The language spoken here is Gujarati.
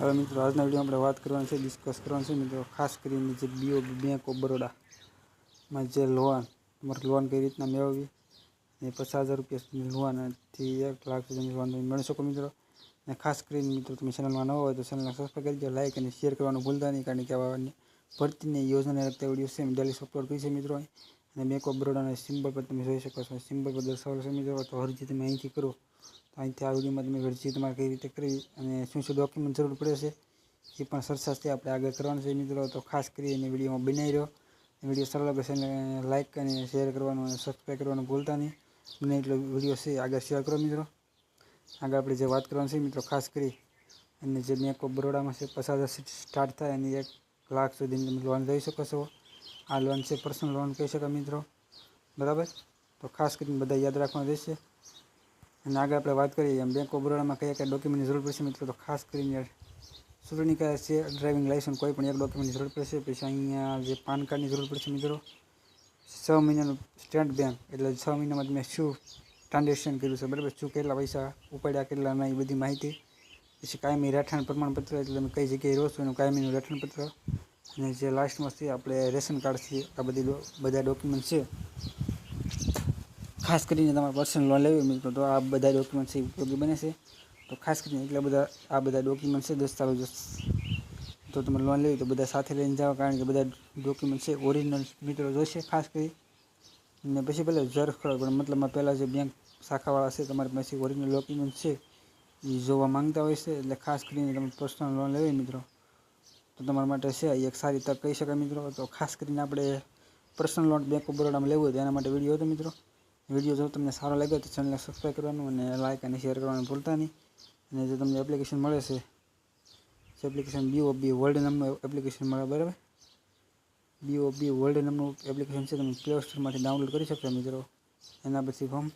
હવે મિત્રો, આજના વીડિયો આપણે વાત કરવાની છે ડિસ્કસ કરવાની છે મિત્રો, ખાસ કરીને જે બીઓ બેંક ઓફ બરોડામાં જે લોન તમારે લોન કઈ રીતના મેળવવી ને પચાસ હજાર રૂપિયા સુધી લોનથી એક લાખ સુધીની લોન મેળવી શકો મિત્રો. અને ખાસ કરીને મિત્રો, તમે ચેનલમાં ન હોય તો ચેનલને સબસ્ક્રાઈબ કરી દો લાઇક અને શેર કરવાનું ભૂલતા નહીં, કારણ કે આવા ભરતીને યોજનાને લગતા વીડિયો છે ડેલી અપલોડ કરી છે મિત્રો અને બેંક ઓફ બરોડાના સિમ્બલ પર તમે જોઈ શકો છો. સિમ્બલ પર દર્શાવેલ છે મિત્રો તો હરજી તમે અહીંથી કરો. તો અહીંથી આ વિડીયોમાં તમે અરજી તમારે કઈ રીતે કરવી અને શું શું ડોક્યુમેન્ટ જરૂર પડે છે એ પણ સરસાથી આપણે આગળ કરવાનું છે મિત્રો. તો ખાસ કરીને વિડીયોમાં બનાવી રહ્યો. વીડિયો સરળ લાગે લાઇક અને શેર કરવાનું અને સબસ્ક્રાઈબ કરવાનું ભૂલતા નહીં. બને એટલો વીડિયો છે, આગળ શેર કરો મિત્રો. આગળ આપણે જે વાત કરવાની છે મિત્રો, ખાસ કરી. અને જે બેંક ઓફ બરોડામાં છે, પચાસ હજાર સ્ટાર્ટ થાય અને એક લાખ સુધીની તમે લોન લઈ શકો છો. આ લોન છે પર્સનલ લોન કહી શકાય મિત્રો? બરાબર? તો ખાસ કરીને બધા યાદ રાખવાનું રહેશે. અને આગળ આપણે વાત કરીએ, એમ બેંક ઓફ બરોડામાં કયા કયા ડોક્યુમેન્ટની જરૂર પડશે મિત્રો? તો ખાસ કરીને ચૂંટણી કાર્ડ છે ડ્રાઇવિંગ લાઇસન્સ કોઈ પણ એક ડોક્યુમેન્ટની જરૂર પડશે. પછી અહીંયા જે પાન કાર્ડની જરૂર પડશે મિત્રો, છ મહિનાનું સ્ટેટ બેંક એટલે છ મહિનામાં તમે શું ટ્રાન્ઝેક્શન કર્યું છે, બરાબર? શું કેટલા પૈસા ઉપાડ્યા, કેટલા ના એ બધી માહિતી. પછી કાયમી રહેઠાણ પ્રમાણપત્ર, એટલે તમે કઈ જગ્યાએ રહો છો એનું કાયમીનું રહેઠાણપત્ર. અને જે લાસ્ટમાં છે, આપણે રેશન કાર્ડ છે, આ બધી બધા ડોક્યુમેન્ટ છે. ખાસ કરીને તમારે પર્સનલ લોન લેવી મિત્રો, તો આ બધા ડોક્યુમેન્ટ છે ઉપયોગી બને છે. તો ખાસ કરીને એટલા બધા, આ બધા ડોક્યુમેન્ટ છે, દસ્તાવેજો તો તમે લોન લેવી તો બધા સાથે લઈને જાઓ, કારણ કે બધા ડોક્યુમેન્ટ છે ઓરિજિનલ મિત્રો જોઈશે ખાસ કરી. ને પછી ભલે ઝેરોક્ષ કરાવો પણ મતલબમાં પહેલાં જે બેંક શાખાવાળા છે, તમારી પાસે ઓરિજિનલ ડોક્યુમેન્ટ છે, એ જોવા માંગતા હોય છે, એટલે ખાસ કરીને તમે પર્સનલ લોન લેવી મિત્રો. તો તમારા માટે છે, એ એક સારી તક કહી શકાય મિત્રો. તો ખાસ કરીને આપણે પર્સનલ લોન બેંક ઓફ બરોડામાં લેવું હોય તો એના માટે વીડિયો હતો મિત્રો. વીડિયો જો તમને સારો લાગ્યો તો ચેનલને સબસ્ક્રાઈબ કરવાનું અને લાઇક અને શેર કરવાનું ભૂલતા નહીં. અને જો તમને એપ્લિકેશન મળે છે, જે એપ્લિકેશન ઓ બી વર્લ્ડ નામનું એપ્લિકેશન મળે, બરાબર? બી ઓ બી વર્લ્ડ નામનું એપ્લિકેશન છે, તમે પ્લે સ્ટોરમાંથી ડાઉનલોડ કરી શકશો મિત્રો. એના પછી ફોર્મ